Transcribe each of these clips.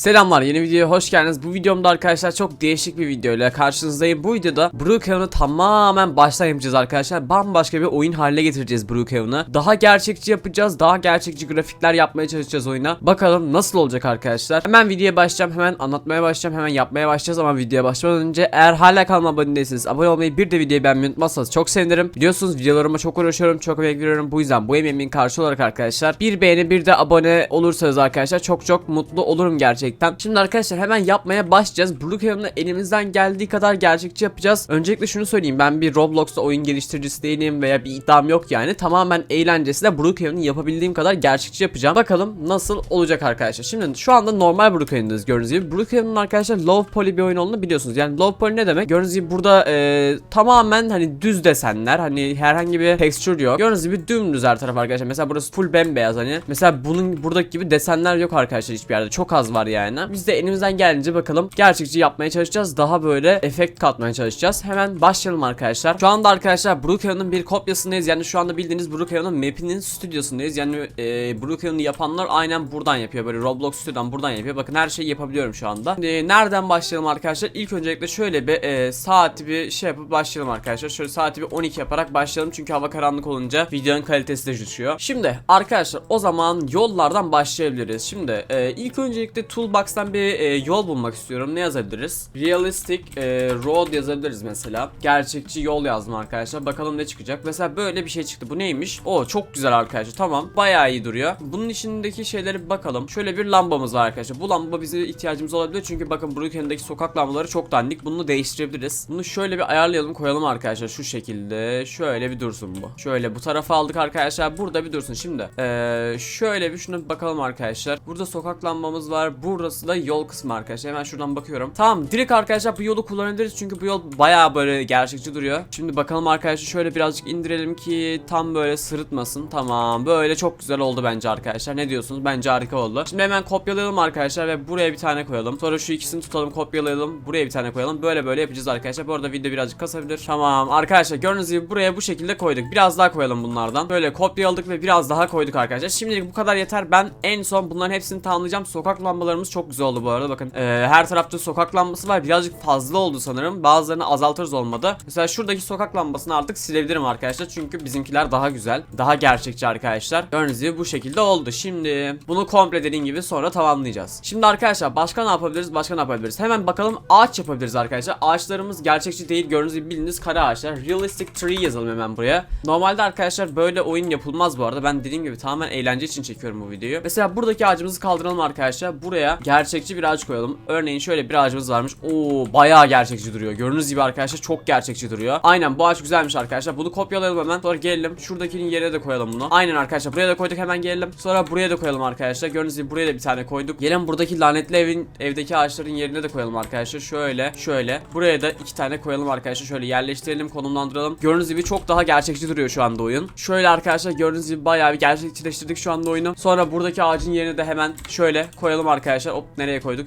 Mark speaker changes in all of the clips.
Speaker 1: Selamlar yeni videoya hoş geldiniz. Bu videomda arkadaşlar çok değişik bir videoyla karşınızdayım. Bu videoda Brookhaven'ı tamamen baştan yapacağız arkadaşlar. Bambaşka bir oyun haline getireceğiz Brookhaven'ı. Daha gerçekçi yapacağız. Daha gerçekçi grafikler yapmaya çalışacağız oyuna. Bakalım nasıl olacak arkadaşlar. Hemen videoya başlayacağım. Hemen anlatmaya başlayacağım. Hemen yapmaya başlayacağız ama videoya başlamadan önce eğer hala kanalıma abone değilseniz abone olmayı bir de videoyu beğenmeyi unutmazsanız çok sevinirim. Biliyorsunuz videolarıma çok uğraşıyorum. Çok emek veriyorum. Bu yüzden bu emeğimin karşı olarak arkadaşlar bir beğeni bir de abone olursanız arkadaşlar çok çok mutlu olurum gerçekten. Şimdi arkadaşlar hemen yapmaya başlayacağız. Brookhaven'ı elimizden geldiği kadar gerçekçi yapacağız. Öncelikle şunu söyleyeyim. Ben bir Roblox'ta oyun geliştiricisi değilim veya bir iddiam yok yani. Tamamen eğlencesine Brookhaven'ı yapabildiğim kadar gerçekçi yapacağım. Bakalım nasıl olacak arkadaşlar. Şimdi şu anda normal Brookhaven'dayız gördüğünüz gibi. Brookhaven'ın arkadaşlar low poly bir oyun olduğunu biliyorsunuz. Yani low poly ne demek? Gördüğünüz gibi burada e, tamamen hani düz desenler. Hani herhangi bir texture yok. Gördüğünüz gibi dümdüz her taraf arkadaşlar. Mesela burası full bembeyaz hani. Mesela bunun buradaki gibi desenler yok arkadaşlar hiçbir yerde. Çok az var yani. Biz de elimizden geldiğince bakalım gerçekçi yapmaya çalışacağız. Daha böyle efekt katmaya çalışacağız. Hemen başlayalım arkadaşlar. Şu anda arkadaşlar Brookhaven'ın bir kopyasındayız. Yani şu anda bildiğiniz Brookhaven'ın map'inin stüdyosundayız. Yani e, Brookhaven'ı yapanlar aynen buradan yapıyor. Böyle Roblox stüdyodan buradan yapıyor. Bakın her şeyi yapabiliyorum şu anda. Şimdi nereden başlayalım arkadaşlar? İlk öncelikle şöyle bir e, saati bir şey yapıp başlayalım arkadaşlar. Şöyle saati bir 12 yaparak başlayalım. Çünkü hava karanlık olunca videonun kalitesi de düşüyor. Şimdi arkadaşlar o zaman yollardan başlayabiliriz. Şimdi e, ilk öncelikle Toolbox'tan bir e, yol bulmak istiyorum. Ne yazabiliriz? Realistic e, road yazabiliriz mesela. Gerçekçi yol yazdım arkadaşlar. Bakalım ne çıkacak. Mesela böyle bir şey çıktı. Bu neymiş? O çok güzel arkadaşlar. Tamam. Bayağı iyi duruyor. Bunun içindeki şeyleri bir bakalım. Şöyle bir lambamız var arkadaşlar. Bu lamba bize ihtiyacımız olabilir. Çünkü bakın Brookhaven'deki sokak lambaları çok dandik. Bunu değiştirebiliriz. Bunu şöyle bir ayarlayalım koyalım arkadaşlar. Şu şekilde. Şöyle bir dursun bu. Şöyle bu tarafa aldık arkadaşlar. Burada bir dursun. Şimdi ee, şöyle bir şuna bir bakalım arkadaşlar. Burada sokak lambamız var. Burası da yol kısmı arkadaşlar. Hemen şuradan bakıyorum. Tamam direkt arkadaşlar bu yolu kullanabiliriz. Çünkü bu yol bayağı böyle gerçekçi duruyor. Şimdi bakalım arkadaşlar şöyle birazcık indirelim ki tam böyle sırıtmasın. Tamam böyle çok güzel oldu bence arkadaşlar. Ne diyorsunuz? Bence harika oldu. Şimdi hemen kopyalayalım arkadaşlar ve buraya bir tane koyalım. Sonra şu ikisini tutalım kopyalayalım. Buraya bir tane koyalım. Böyle böyle yapacağız arkadaşlar. Bu arada video birazcık kasabilir. Tamam arkadaşlar gördüğünüz gibi buraya bu şekilde koyduk. Biraz daha koyalım bunlardan. Böyle kopyaladık ve biraz daha koyduk arkadaşlar. Şimdilik bu kadar yeter. Ben en son bunların hepsini tamamlayacağım. Sokak lambalarımız çok güzel oldu bu arada. Bakın ee, her tarafta sokak lambası var. Birazcık fazla oldu sanırım. Bazılarını azaltırız olmadı. Mesela şuradaki sokak lambasını artık silebilirim arkadaşlar. Çünkü bizimkiler daha güzel. Daha gerçekçi arkadaşlar. Gördüğünüz gibi bu şekilde oldu. Şimdi bunu komple dediğim gibi sonra tamamlayacağız. Şimdi arkadaşlar başka ne yapabiliriz? Başka ne yapabiliriz? Hemen bakalım ağaç yapabiliriz arkadaşlar. Ağaçlarımız gerçekçi değil. Gördüğünüz gibi bildiğiniz kara ağaçlar. Realistic tree yazalım hemen buraya. Normalde arkadaşlar böyle oyun yapılmaz bu arada. Ben dediğim gibi tamamen eğlence için çekiyorum bu videoyu. Mesela buradaki ağacımızı kaldıralım arkadaşlar. Buraya gerçekçi bir ağaç koyalım. Örneğin şöyle bir ağacımız varmış. Oo bayağı gerçekçi duruyor. Gördüğünüz gibi arkadaşlar çok gerçekçi duruyor. Aynen bu ağaç güzelmiş arkadaşlar. Bunu kopyalayalım hemen. Sonra gelelim. Şuradakinin yerine de koyalım bunu. Aynen arkadaşlar. Buraya da koyduk hemen gelelim. Sonra buraya da koyalım arkadaşlar. Gördüğünüz gibi buraya da bir tane koyduk. Gelin buradaki lanetli evin evdeki ağaçların yerine de koyalım arkadaşlar. Şöyle şöyle. Buraya da iki tane koyalım arkadaşlar. Şöyle yerleştirelim konumlandıralım. Gördüğünüz gibi çok daha gerçekçi duruyor şu anda oyun. Şöyle arkadaşlar gördüğünüz gibi bayağı bir gerçekçileştirdik şu anda oyunu. Sonra buradaki ağacın yerine de hemen şöyle koyalım arkadaşlar. Hop nereye koyduk?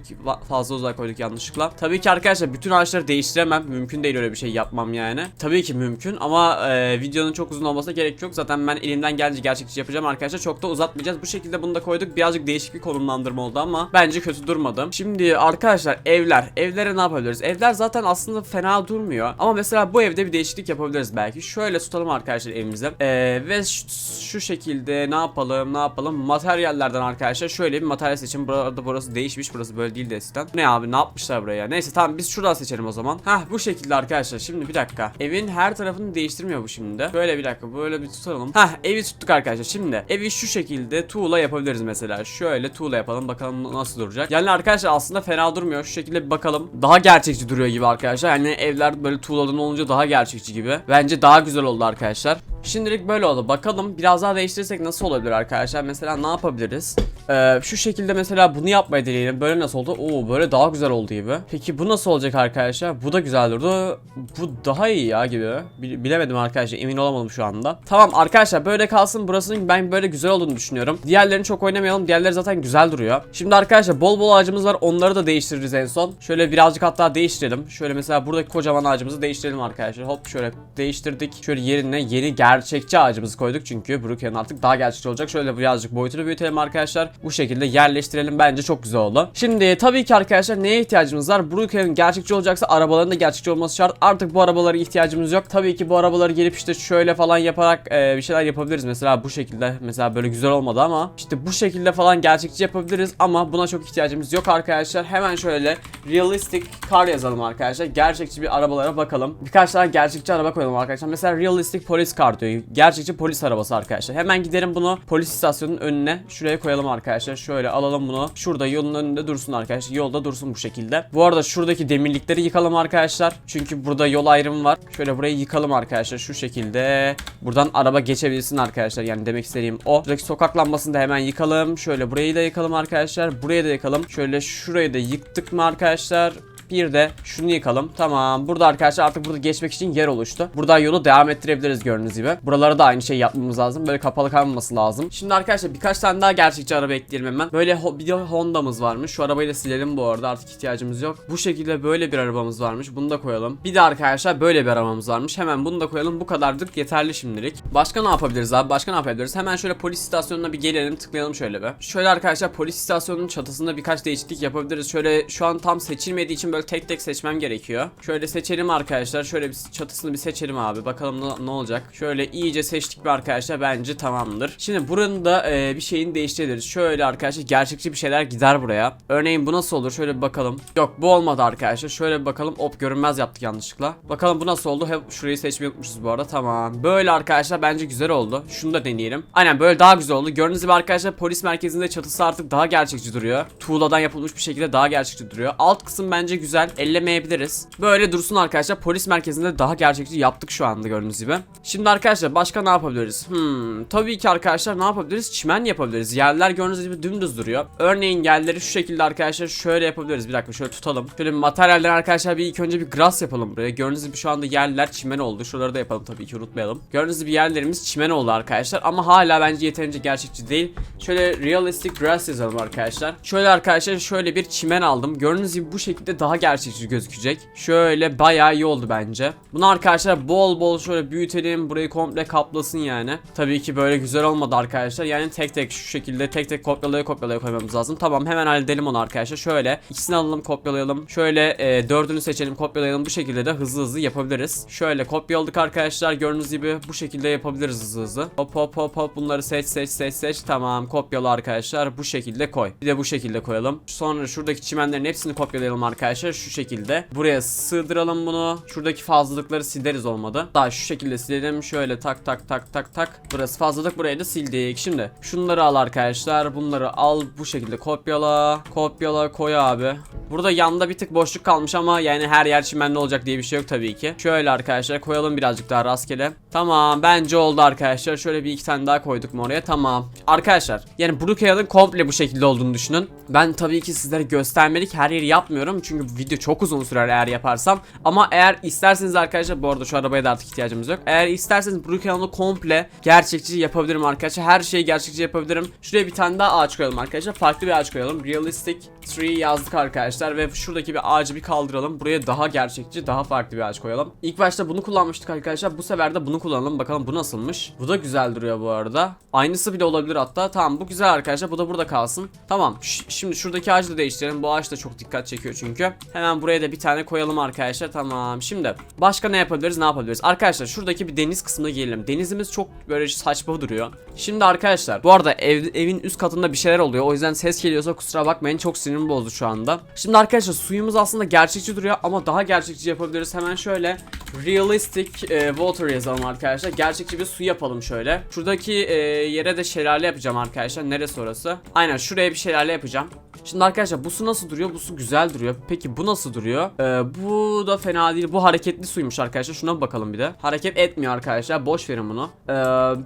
Speaker 1: Fazla uzağa koyduk yanlışlıkla. Tabii ki arkadaşlar bütün ağaçları değiştiremem. Mümkün değil öyle bir şey yapmam yani. Tabii ki mümkün ama e, videonun çok uzun olmasına gerek yok. Zaten ben elimden gelince gerçekçi yapacağım arkadaşlar. Çok da uzatmayacağız. Bu şekilde bunu da koyduk. Birazcık değişik bir konumlandırma oldu ama bence kötü durmadı. Şimdi arkadaşlar evler. Evlere ne yapabiliriz? Evler zaten aslında fena durmuyor. Ama mesela bu evde bir değişiklik yapabiliriz belki. Şöyle tutalım arkadaşlar evimizde. E, ve şu, şu şekilde ne yapalım ne yapalım. Materyallerden arkadaşlar şöyle bir materyal seçin. Burada burası değişmiş. Burası böyle değil de eskiden. Ne abi ne yapmışlar buraya? Neyse tamam biz şuradan seçelim o zaman. Hah bu şekilde arkadaşlar. Şimdi bir dakika. Evin her tarafını değiştirmiyor bu şimdi. Böyle bir dakika böyle bir tutalım. Hah evi tuttuk arkadaşlar. Şimdi evi şu şekilde tuğla yapabiliriz mesela. Şöyle tuğla yapalım bakalım nasıl duracak. Yani arkadaşlar aslında fena durmuyor. Şu şekilde bir bakalım. Daha gerçekçi duruyor gibi arkadaşlar. Yani evler böyle tuğladan olunca daha gerçekçi gibi. Bence daha güzel oldu arkadaşlar. Şimdilik böyle oldu. Bakalım biraz daha değiştirirsek nasıl olabilir arkadaşlar? Mesela ne yapabiliriz? Ee, şu şekilde mesela bunu yapmayı deneyelim. Böyle nasıl oldu? Oo böyle daha güzel oldu gibi. Peki bu nasıl olacak arkadaşlar? Bu da güzel durdu. Bu daha iyi ya gibi. Bil- bilemedim arkadaşlar. Emin olamadım şu anda. Tamam arkadaşlar böyle kalsın. Burasının ben böyle güzel olduğunu düşünüyorum. Diğerlerini çok oynamayalım. Diğerleri zaten güzel duruyor. Şimdi arkadaşlar bol bol ağacımız var. Onları da değiştiririz en son. Şöyle birazcık hatta değiştirelim. Şöyle mesela buradaki kocaman ağacımızı değiştirelim arkadaşlar. Hop şöyle değiştirdik. Şöyle yerine yeni gerçekçi ağacımızı koyduk çünkü Brookhaven artık daha gerçekçi olacak. Şöyle birazcık boyutunu büyütelim arkadaşlar. Bu şekilde yerleştirelim bence çok güzel oldu. Şimdi tabii ki arkadaşlar neye ihtiyacımız var? Brookhaven gerçekçi olacaksa arabaların da gerçekçi olması şart. Artık bu arabalara ihtiyacımız yok. Tabii ki bu arabaları gelip işte şöyle falan yaparak e, bir şeyler yapabiliriz. Mesela bu şekilde mesela böyle güzel olmadı ama işte bu şekilde falan gerçekçi yapabiliriz ama buna çok ihtiyacımız yok arkadaşlar. Hemen şöyle realistic car yazalım arkadaşlar. Gerçekçi bir arabalara bakalım. Birkaç tane gerçekçi araba koyalım arkadaşlar. Mesela realistic police car diyor. Gerçekçi polis arabası arkadaşlar. Hemen gidelim bunu polis istasyonunun önüne şuraya koyalım arkadaşlar. Şöyle alalım bunu. Şurada yolun önünde dursun arkadaşlar. Yolda dursun bu şekilde. Bu arada şuradaki demirlikleri yıkalım arkadaşlar. Çünkü burada yol ayrımı var. Şöyle burayı yıkalım arkadaşlar şu şekilde. Buradan araba geçebilsin arkadaşlar. Yani demek istediğim o. Buradaki sokak lambasını da hemen yıkalım. Şöyle burayı da yıkalım arkadaşlar. Burayı da yıkalım. Şöyle şurayı da yıktık mı arkadaşlar? Bir de şunu yıkalım. Tamam. Burada arkadaşlar artık burada geçmek için yer oluştu. Buradan yolu devam ettirebiliriz gördüğünüz gibi. Buralara da aynı şey yapmamız lazım. Böyle kapalı kalmaması lazım. Şimdi arkadaşlar birkaç tane daha gerçekçi araba ekleyelim hemen. Böyle bir de Honda'mız varmış. Şu arabayı da silelim bu arada. Artık ihtiyacımız yok. Bu şekilde böyle bir arabamız varmış. Bunu da koyalım. Bir de arkadaşlar böyle bir arabamız varmış. Hemen bunu da koyalım. Bu kadardır yeterli şimdilik. Başka ne yapabiliriz abi? Başka ne yapabiliriz? Hemen şöyle polis istasyonuna bir gelelim. Tıklayalım şöyle bir. Şöyle arkadaşlar polis istasyonunun çatısında birkaç değişiklik yapabiliriz. Şöyle şu an tam seçilmediği için böyle tek tek seçmem gerekiyor. Şöyle seçelim arkadaşlar. Şöyle bir çatısını bir seçelim abi. Bakalım ne olacak. Şöyle iyice seçtik bir arkadaşlar. Bence tamamdır. Şimdi buranın da e, bir şeyini değiştirebiliriz. Şöyle arkadaşlar gerçekçi bir şeyler gider buraya. Örneğin bu nasıl olur? Şöyle bir bakalım. Yok bu olmadı arkadaşlar. Şöyle bir bakalım. Hop görünmez yaptık yanlışlıkla. Bakalım bu nasıl oldu? Hep şurayı seçmeyi unutmuşuz bu arada. Tamam. Böyle arkadaşlar bence güzel oldu. Şunu da deneyelim. Aynen böyle daha güzel oldu. Gördüğünüz gibi arkadaşlar polis merkezinde çatısı artık daha gerçekçi duruyor. Tuğladan yapılmış bir şekilde daha gerçekçi duruyor. Alt kısım bence güzel. Ellemeyebiliriz. Böyle dursun arkadaşlar. Polis merkezinde daha gerçekçi yaptık şu anda gördüğünüz gibi. Şimdi arkadaşlar başka ne yapabiliriz? Hmm, tabii ki arkadaşlar ne yapabiliriz? Çimen yapabiliriz. Yerler gördüğünüz gibi dümdüz duruyor. Örneğin yerleri şu şekilde arkadaşlar şöyle yapabiliriz. Bir dakika şöyle tutalım. Şöyle materyaller arkadaşlar bir ilk önce bir grass yapalım buraya. Gördüğünüz gibi şu anda yerler çimen oldu. Şuraları da yapalım tabii ki unutmayalım. Gördüğünüz gibi yerlerimiz çimen oldu arkadaşlar. Ama hala bence yeterince gerçekçi değil. Şöyle realistic grass yazalım arkadaşlar. Şöyle arkadaşlar şöyle bir çimen aldım. Gördüğünüz gibi bu şekilde daha gerçekçi gözükecek. Şöyle bayağı iyi oldu bence. Bunu arkadaşlar bol bol şöyle büyütelim. Burayı komple kaplasın yani. Tabii ki böyle güzel olmadı arkadaşlar. Yani tek tek şu şekilde tek tek kopyalaya kopyalaya koymamız lazım. Tamam hemen halledelim onu arkadaşlar. Şöyle ikisini alalım kopyalayalım. Şöyle e, dördünü seçelim kopyalayalım. Bu şekilde de hızlı hızlı yapabiliriz. Şöyle kopyaladık arkadaşlar. Gördüğünüz gibi bu şekilde yapabiliriz hızlı hızlı. Hop hop hop hop bunları seç seç seç seç. Tamam kopyala arkadaşlar. Bu şekilde koy. Bir de bu şekilde koyalım. Sonra şuradaki çimenlerin hepsini kopyalayalım arkadaşlar. Şu şekilde. Buraya sığdıralım bunu. Şuradaki fazlalıkları sileriz olmadı. Daha şu şekilde silelim. Şöyle tak tak tak tak tak. Burası fazlalık. Burayı da sildik. Şimdi şunları al arkadaşlar. Bunları al bu şekilde kopyala. Kopyala koy abi. Burada yanda bir tık boşluk kalmış ama yani her yer çimenli olacak diye bir şey yok tabii ki. Şöyle arkadaşlar koyalım birazcık daha rastgele. Tamam bence oldu arkadaşlar. Şöyle bir iki tane daha koyduk mu oraya? Tamam. Arkadaşlar yani Brookhaven'ın komple bu şekilde olduğunu düşünün. Ben tabii ki sizlere göstermelik her yeri yapmıyorum. Çünkü video çok uzun sürer eğer yaparsam. Ama eğer isterseniz arkadaşlar bu arada şu arabaya da artık ihtiyacımız yok. Eğer isterseniz Brookhaven'ı komple gerçekçi yapabilirim arkadaşlar. Her şeyi gerçekçi yapabilirim. Şuraya bir tane daha ağaç koyalım arkadaşlar. Farklı bir ağaç koyalım. Realistic tree yazdık arkadaşlar ve şuradaki bir ağacı bir kaldıralım. Buraya daha gerçekçi, daha farklı bir ağaç koyalım. İlk başta bunu kullanmıştık arkadaşlar. Bu sefer de bunu kullanalım. Bakalım bu nasılmış. Bu da güzel duruyor bu arada. Aynısı bile olabilir hatta. Tamam bu güzel arkadaşlar. Bu da burada kalsın. Tamam. Ş- şimdi şuradaki ağacı da değiştirelim. Bu ağaç da çok dikkat çekiyor çünkü. Hemen buraya da bir tane koyalım arkadaşlar. Tamam. Şimdi başka ne yapabiliriz? Ne yapabiliriz? Arkadaşlar şuradaki bir deniz kısmına gelelim. Denizimiz çok böyle saçma duruyor. Şimdi arkadaşlar bu arada ev, evin üst katında bir şeyler oluyor. O yüzden ses geliyorsa kusura bakmayın. Çok sinirimi bozdu şu anda. Şimdi arkadaşlar suyumuz aslında gerçekçi duruyor ama daha gerçekçi yapabiliriz. Hemen şöyle realistic e, water yazalım arkadaşlar. Gerçekçi bir su yapalım şöyle. Şuradaki e, yere de şelale yapacağım arkadaşlar. Neresi orası? Aynen şuraya bir şelale yapacağım. Şimdi arkadaşlar bu su nasıl duruyor? Bu su güzel duruyor. Peki bu nasıl duruyor? Ee, bu da fena değil. Bu hareketli suymuş arkadaşlar. Şuna bakalım bir de. Hareket etmiyor arkadaşlar. Boş verin bunu. Ee,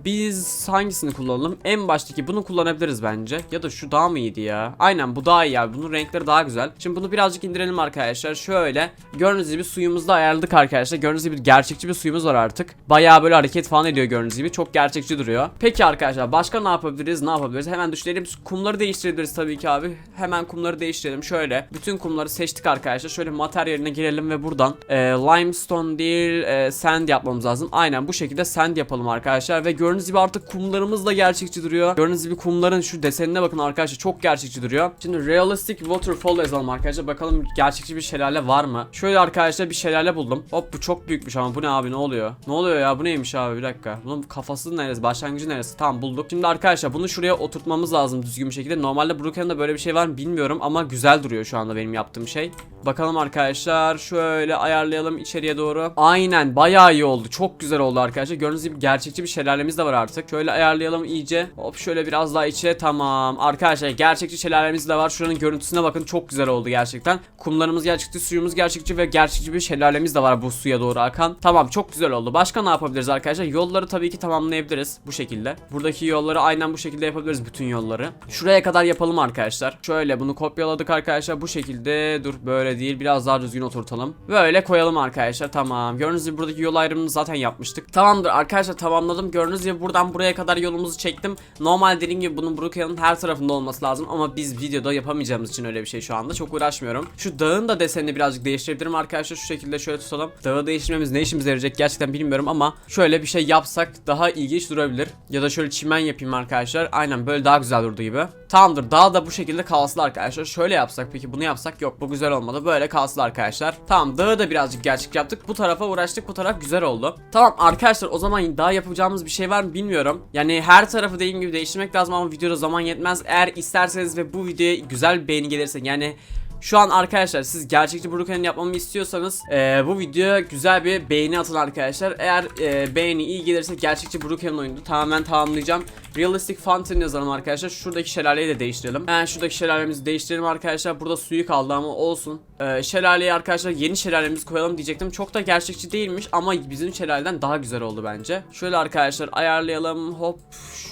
Speaker 1: biz hangisini kullanalım? En baştaki bunu kullanabiliriz bence. Ya da şu daha mı iyiydi ya? Aynen bu daha iyi abi. Bunun renkleri daha güzel. Şimdi bunu birazcık indirelim arkadaşlar. Şöyle. Gördüğünüz gibi suyumuzu da ayarladık arkadaşlar. Gördüğünüz gibi gerçekçi bir suyumuz var artık. Bayağı böyle hareket falan ediyor gördüğünüz gibi. Çok gerçekçi duruyor. Peki arkadaşlar başka ne yapabiliriz? Ne yapabiliriz? Hemen düşünelim. Kumları değiştirebiliriz tabii ki abi. Hemen kumları değiştirelim. Şöyle bütün kumları seçtik arkadaşlar. Şöyle materyaline girelim ve buradan e, limestone değil e, sand yapmamız lazım. Aynen bu şekilde sand yapalım arkadaşlar. Ve gördüğünüz gibi artık kumlarımız da gerçekçi duruyor. Gördüğünüz gibi kumların şu desenine bakın arkadaşlar. Çok gerçekçi duruyor. Şimdi realistic waterfall yazalım arkadaşlar. Bakalım gerçekçi bir şelale var mı? Şöyle arkadaşlar bir şelale buldum. Hop bu çok büyükmüş ama bu ne abi ne oluyor? Ne oluyor ya bu neymiş abi bir dakika. Bunun kafası neresi? Başlangıcı neresi? Tamam bulduk. Şimdi arkadaşlar bunu şuraya oturtmamız lazım düzgün bir şekilde. Normalde Brookhaven'da böyle bir şey var mı bilmiyorum ama güzel duruyor şu anda benim yaptığım şey. Bakalım arkadaşlar şöyle ayarlayalım içeriye doğru. Aynen bayağı iyi oldu. Çok güzel oldu arkadaşlar. Gördüğünüz gibi gerçekçi bir şelalemiz de var artık. Şöyle ayarlayalım iyice. Hop şöyle biraz daha içe. Tamam. Arkadaşlar gerçekçi şelalemiz de var. Şuranın görüntüsüne bakın. Çok güzel oldu gerçekten. Kumlarımız gerçekçi, suyumuz gerçekçi ve gerçekçi bir şelalemiz de var bu suya doğru akan. Tamam çok güzel oldu. Başka ne yapabiliriz arkadaşlar? Yolları tabii ki tamamlayabiliriz bu şekilde. Buradaki yolları aynen bu şekilde yapabiliriz bütün yolları. Şuraya kadar yapalım arkadaşlar. Şöyle bunu kopyaladık arkadaşlar. Bu şekilde dur böyle değil. Biraz daha düzgün oturtalım. Böyle koyalım arkadaşlar. Tamam. Gördüğünüz gibi buradaki yol ayrımını zaten yapmıştık. Tamamdır arkadaşlar tamamladım. Gördüğünüz gibi buradan buraya kadar yolumuzu çektim. Normal dediğim gibi bunun Brookhaven'ın her tarafında olması lazım ama biz videoda yapamayacağımız için öyle bir şey şu anda. Çok uğraşmıyorum. Şu dağın da desenini birazcık değiştirebilirim arkadaşlar. Şu şekilde şöyle tutalım. Dağı değiştirmemiz ne işimize yarayacak gerçekten bilmiyorum ama şöyle bir şey yapsak daha ilginç durabilir. Ya da şöyle çimen yapayım arkadaşlar. Aynen böyle daha güzel durduğu gibi. Tamamdır. Dağ da bu şekilde kalsın arkadaşlar. Şöyle yapsak peki bunu yapsak yok bu güzel olmadı. Böyle kalsın arkadaşlar. Tamam dağı da birazcık gerçek yaptık. Bu tarafa uğraştık. Bu taraf güzel oldu. Tamam arkadaşlar o zaman daha yapacağımız bir şey var mı bilmiyorum. Yani her tarafı dediğim gibi değiştirmek lazım ama videoda zaman yetmez. Eğer isterseniz ve bu videoya güzel bir beğeni gelirse yani şu an arkadaşlar siz gerçekçi Brookhaven yapmamı istiyorsanız eee, bu videoya güzel bir beğeni atın arkadaşlar. Eğer eee, beğeni iyi gelirse gerçekçi Brookhaven oyunu tamamen tamamlayacağım. Realistic Fountain yazalım arkadaşlar. Şuradaki şelaleyi de değiştirelim. Yani şuradaki şelalemizi değiştirelim arkadaşlar. Burada suyu kaldı ama olsun. Eee şelaleye arkadaşlar yeni şelalemizi koyalım diyecektim. Çok da gerçekçi değilmiş ama bizim şelaleden daha güzel oldu bence. Şöyle arkadaşlar ayarlayalım. Hop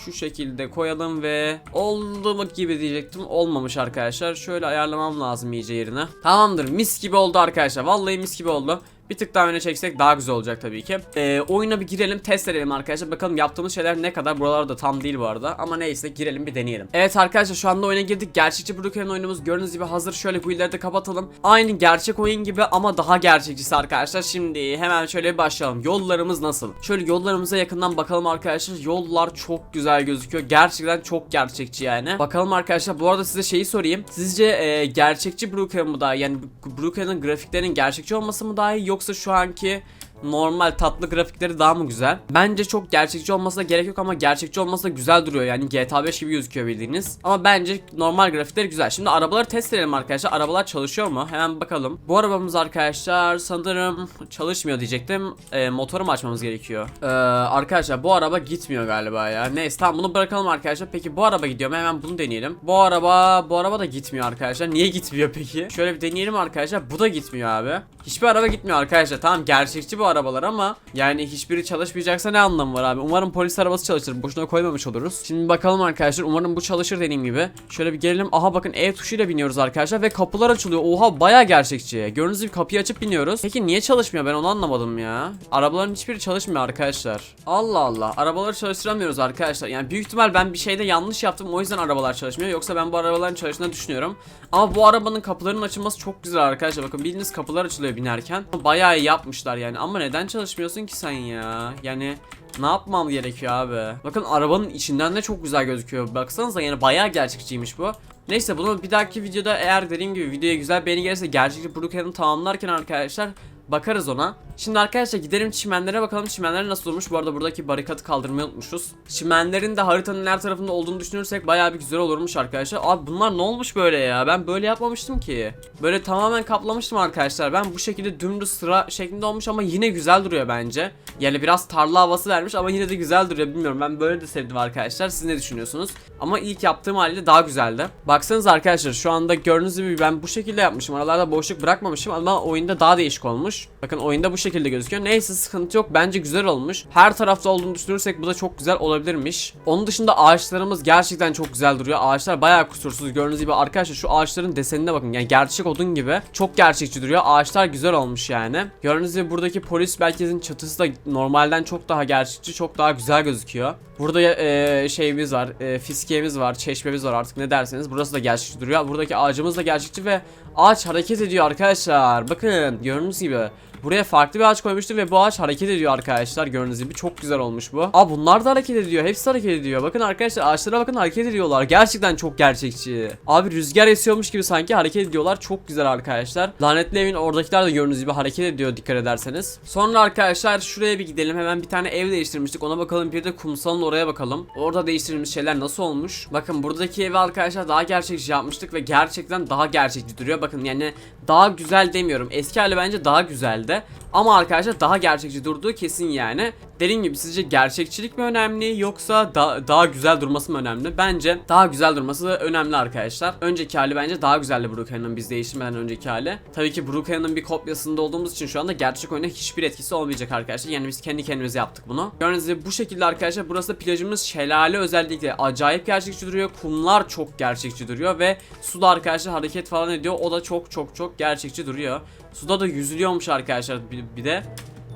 Speaker 1: şu şekilde koyalım ve oldu mu gibi diyecektim. Olmamış arkadaşlar. Şöyle ayarlamam lazım iyice yerine. Tamamdır. Mis gibi oldu arkadaşlar. Vallahi mis gibi oldu. Bir tık daha öne çeksek daha güzel olacak tabii ki. Ee, oyuna bir girelim test edelim arkadaşlar. Bakalım yaptığımız şeyler ne kadar. Buralarda tam değil bu arada. Ama neyse girelim bir deneyelim. Evet arkadaşlar şu anda oyuna girdik. Gerçekçi Brookhaven oyunumuz gördüğünüz gibi hazır. Şöyle bu illeri de kapatalım. Aynı gerçek oyun gibi ama daha gerçekçisi arkadaşlar. Şimdi hemen şöyle başlayalım. Yollarımız nasıl? Şöyle yollarımıza yakından bakalım arkadaşlar. Yollar çok güzel gözüküyor. Gerçekten çok gerçekçi yani. Bakalım arkadaşlar bu arada size şeyi sorayım. Sizce e, gerçekçi Brookhaven mı daha? Yani Brookhaven'ın grafiklerinin gerçekçi olması mı daha iyi yoksa şu anki normal tatlı grafikleri daha mı güzel? Bence çok gerçekçi olmasına gerek yok ama gerçekçi olması da güzel duruyor. Yani GTA 5 gibi gözüküyor bildiğiniz. Ama bence normal grafikleri güzel. Şimdi arabaları test edelim arkadaşlar. Arabalar çalışıyor mu? Hemen bakalım. Bu arabamız arkadaşlar sanırım çalışmıyor diyecektim. Ee, motoru mu açmamız gerekiyor? Ee, arkadaşlar bu araba gitmiyor galiba ya. Neyse tamam bunu bırakalım arkadaşlar. Peki bu araba gidiyor mu? Hemen bunu deneyelim. Bu araba bu araba da gitmiyor arkadaşlar. Niye gitmiyor peki? Şöyle bir deneyelim arkadaşlar. Bu da gitmiyor abi. Hiçbir araba gitmiyor arkadaşlar. Tamam gerçekçi bu arabalar ama yani hiçbiri çalışmayacaksa ne anlamı var abi? Umarım polis arabası çalışır. Boşuna koymamış oluruz. Şimdi bakalım arkadaşlar. Umarım bu çalışır dediğim gibi. Şöyle bir gelelim. Aha bakın E tuşuyla biniyoruz arkadaşlar ve kapılar açılıyor. Oha baya gerçekçi. Gördüğünüz gibi kapıyı açıp biniyoruz. Peki niye çalışmıyor? Ben onu anlamadım ya. Arabaların hiçbiri çalışmıyor arkadaşlar. Allah Allah. Arabaları çalıştıramıyoruz arkadaşlar. Yani büyük ihtimal ben bir şeyde yanlış yaptım. O yüzden arabalar çalışmıyor. Yoksa ben bu arabaların çalıştığını düşünüyorum. Ama bu arabanın kapılarının açılması çok güzel arkadaşlar. Bakın bildiğiniz kapılar açılıyor binerken. Bayağı iyi yapmışlar yani. Ama neden çalışmıyorsun ki sen ya? Yani ne yapmam gerekiyor abi? Bakın arabanın içinden de çok güzel gözüküyor. Baksanıza yani bayağı gerçekçiymiş bu. Neyse bunu bir dahaki videoda eğer dediğim gibi videoya güzel beğeni gelirse gerçekçi Brookhaven'ı tamamlarken arkadaşlar bakarız ona. Şimdi arkadaşlar gidelim çimenlere bakalım çimenler nasıl olmuş. Bu arada buradaki barikatı kaldırmayı unutmuşuz. Çimenlerin de haritanın her tarafında olduğunu düşünürsek bayağı bir güzel olurmuş arkadaşlar. Abi bunlar ne olmuş böyle ya? Ben böyle yapmamıştım ki. Böyle tamamen kaplamıştım arkadaşlar. Ben bu şekilde dümdüz sıra şeklinde olmuş ama yine güzel duruyor bence. Yani biraz tarla havası vermiş ama yine de güzel duruyor. Bilmiyorum ben böyle de sevdim arkadaşlar. Siz ne düşünüyorsunuz? Ama ilk yaptığım haliyle daha güzeldi. Baksanız arkadaşlar şu anda gördüğünüz gibi ben bu şekilde yapmışım. Aralarda boşluk bırakmamışım ama oyunda daha değişik olmuş. Olmuş. Bakın oyunda bu şekilde gözüküyor. Neyse sıkıntı yok. Bence güzel olmuş. Her tarafta olduğunu düşünürsek bu da çok güzel olabilirmiş. Onun dışında ağaçlarımız gerçekten çok güzel duruyor. Ağaçlar bayağı kusursuz. Gördüğünüz gibi arkadaşlar şu ağaçların desenine bakın. Yani gerçek odun gibi. Çok gerçekçi duruyor. Ağaçlar güzel olmuş yani. Gördüğünüz gibi buradaki polis merkezin çatısı da normalden çok daha gerçekçi, çok daha güzel gözüküyor. Burada e, şeyimiz var, e, fiskiyemiz var, çeşmemiz var artık ne derseniz. Burası da gerçekçi duruyor. Buradaki ağacımız da gerçekçi ve ağaç hareket ediyor arkadaşlar. Bakın gördüğünüz gibi. Buraya farklı bir ağaç koymuştum ve bu ağaç hareket ediyor arkadaşlar. Gördüğünüz gibi çok güzel olmuş bu. Aa bunlar da hareket ediyor. Hepsi hareket ediyor. Bakın arkadaşlar ağaçlara bakın hareket ediyorlar. Gerçekten çok gerçekçi. Abi rüzgar esiyormuş gibi sanki hareket ediyorlar. Çok güzel arkadaşlar. Lanetli evin oradakiler de gördüğünüz gibi hareket ediyor dikkat ederseniz. Sonra arkadaşlar şuraya bir gidelim. Hemen bir tane ev değiştirmiştik. Ona bakalım. Bir de kumsalın oraya bakalım. Orada değiştirilmiş şeyler nasıl olmuş? Bakın buradaki evi arkadaşlar daha gerçekçi yapmıştık ve gerçekten daha gerçekçi duruyor. Bakın yani daha güzel demiyorum. Eski hali bence daha güzeldi. né? Ama arkadaşlar daha gerçekçi durduğu kesin yani. Dediğim gibi sizce gerçekçilik mi önemli yoksa da- daha güzel durması mı önemli? Bence daha güzel durması da önemli arkadaşlar. Önceki hali bence daha güzeldi Brookhaven'ın biz değiştirmeden önceki hali. Tabii ki Brookhaven'ın bir kopyasında olduğumuz için şu anda gerçek oyuna hiçbir etkisi olmayacak arkadaşlar. Yani biz kendi kendimize yaptık bunu. Gördüğünüz gibi bu şekilde arkadaşlar burası da plajımız şelale özellikle acayip gerçekçi duruyor. Kumlar çok gerçekçi duruyor ve suda arkadaşlar hareket falan ediyor. O da çok çok çok gerçekçi duruyor. Suda da yüzülüyormuş arkadaşlar bir, bir de.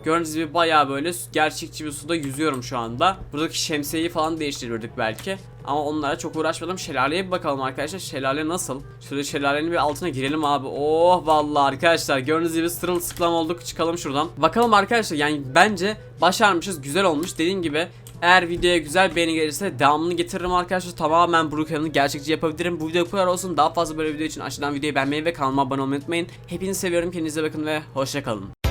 Speaker 1: Gördüğünüz gibi bayağı böyle gerçekçi bir suda yüzüyorum şu anda. Buradaki şemsiyeyi falan değiştirirdik belki. Ama onlara çok uğraşmadım. Şelaleye bir bakalım arkadaşlar. Şelale nasıl? Şöyle şelalenin bir altına girelim abi. Oh vallahi arkadaşlar. Gördüğünüz gibi sırılsıklam olduk. Çıkalım şuradan. Bakalım arkadaşlar yani bence başarmışız. Güzel olmuş. Dediğim gibi eğer videoya güzel beğeni gelirse devamını getiririm arkadaşlar. Tamamen Brookhaven'ı gerçekçi yapabilirim. Bu video kadar olsun. Daha fazla böyle video için aşağıdan videoyu beğenmeyi ve kanalıma abone olmayı unutmayın. Hepinizi seviyorum. Kendinize bakın ve hoşçakalın.